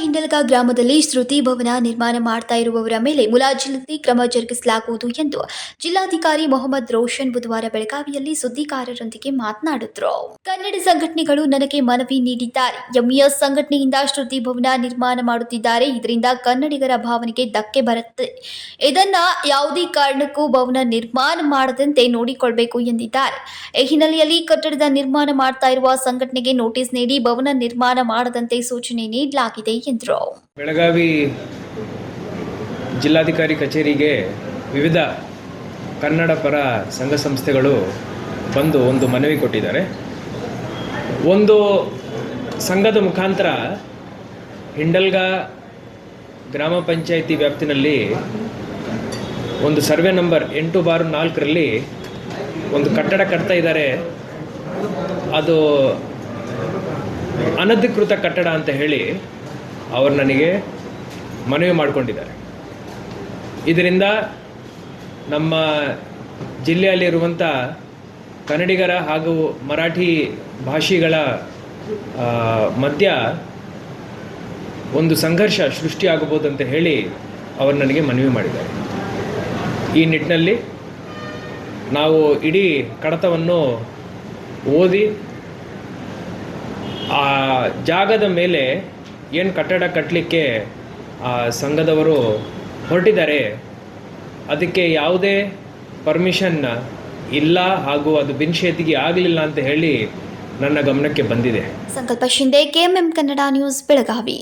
ಹಿಂಡಲ್ಗ ಗ್ರಾಮದಲ್ಲಿ ಶ್ರುತಿ ಭವನ ನಿರ್ಮಾಣ ಮಾಡ್ತಾ ಇರುವವರ ಮೇಲೆ ಮುಲಾಜಿಲ್ಲದೆ ಕ್ರಮ ಜರುಗಿಸಲಾಗುವುದು ಎಂದು ಜಿಲ್ಲಾಧಿಕಾರಿ ಮೊಹಮ್ಮದ್ ರೋಷನ್ ಬುಧವಾರ ಬೆಳಗಾವಿಯಲ್ಲಿ ಸುದ್ದಿಗಾರರೊಂದಿಗೆ ಮಾತನಾಡಿದ್ರು. ಕನ್ನಡ ಸಂಘಟನೆಗಳು ನನಗೆ ಮನವಿ ನೀಡಿದ್ದಾರೆ. ಎಂಇಎಸ್ ಸಂಘಟನೆಯಿಂದ ಶ್ರುತಿ ಭವನ ನಿರ್ಮಾಣ ಮಾಡುತ್ತಿದ್ದಾರೆ. ಇದರಿಂದ ಕನ್ನಡಿಗರ ಭಾವನೆಗೆ ಧಕ್ಕೆ ಬರುತ್ತೆ. ಇದನ್ನ ಯಾವುದೇ ಕಾರಣಕ್ಕೂ ಭವನ ನಿರ್ಮಾಣ ಮಾಡದಂತೆ ನೋಡಿಕೊಳ್ಬೇಕು ಎಂದಿದ್ದಾರೆ. ಈ ಹಿನ್ನೆಲೆಯಲ್ಲಿ ಕಟ್ಟಡದ ನಿರ್ಮಾಣ ಮಾಡ್ತಾ ಇರುವ ಸಂಘಟನೆಗೆ ನೋಟಿಸ್ ನೀಡಿ ಭವನ ನಿರ್ಮಾಣ ಮಾಡದಂತೆ ಸೂಚನೆ ನೀಡಲಾಗಿದೆ ಎಂದರು ಬೆಳಗಾವಿ ಜಿಲ್ಲಾಧಿಕಾರಿ ಕಚೇರಿಗೆ ವಿವಿಧ ಕನ್ನಡ ಪರ ಸಂಘ ಸಂಸ್ಥೆಗಳು ಬಂದು ಒಂದು ಮನವಿ ಕೊಟ್ಟಿದ್ದಾರೆ. ಒಂದು ಸಂಘದ ಮುಖಾಂತರ ಹಿಂಡಲ್ಗ ಗ್ರಾಮ ಪಂಚಾಯಿತಿ ವ್ಯಾಪ್ತಿನಲ್ಲಿ ಒಂದು ಸರ್ವೆ ನಂಬರ್ ಎಂಟು ಬಾರು ನಾಲ್ಕರಲ್ಲಿ ಒಂದು ಕಟ್ಟಡ ಕಟ್ತಾ ಇದ್ದಾರೆ. ಅದು ಅನಧಿಕೃತ ಕಟ್ಟಡ ಅಂತ ಹೇಳಿ ಅವರು ನನಗೆ ಮನವಿ ಮಾಡಿಕೊಂಡಿದ್ದಾರೆ. ಇದರಿಂದ ನಮ್ಮ ಜಿಲ್ಲೆಯಲ್ಲಿರುವಂಥ ಕನ್ನಡಿಗರ ಹಾಗೂ ಮರಾಠಿ ಭಾಷಿಗಳ ಮಧ್ಯ ಒಂದು ಸಂಘರ್ಷ ಸೃಷ್ಟಿಯಾಗಬಹುದು ಅಂತ ಹೇಳಿ ಅವರು ನನಗೆ ಮನವಿ ಮಾಡಿದ್ದಾರೆ. ಈ ನಿಟ್ಟಿನಲ್ಲಿ ನಾವು ಇಡೀ ಕಡತವನ್ನು ಓದಿ, ಆ ಜಾಗದ ಮೇಲೆ ಏನು ಕಟ್ಟಡ ಕಟ್ಟಲಿಕ್ಕೆ ಆ, ಸಂಘದವರು ಹೊರಟಿದ್ದಾರೆ, ಅದಕ್ಕೆ ಯಾವುದೇ ಪರ್ಮಿಷನ್ ಇಲ್ಲ ಹಾಗೂ ಅದು ಬಿನ್ಶೇತಿಗೆ ಆಗಲಿಲ್ಲ ಅಂತ ಹೇಳಿ ನನ್ನ ಗಮನಕ್ಕೆ ಬಂದಿದೆ. Sankalp Shinde KMM Kannada news, Belagavi.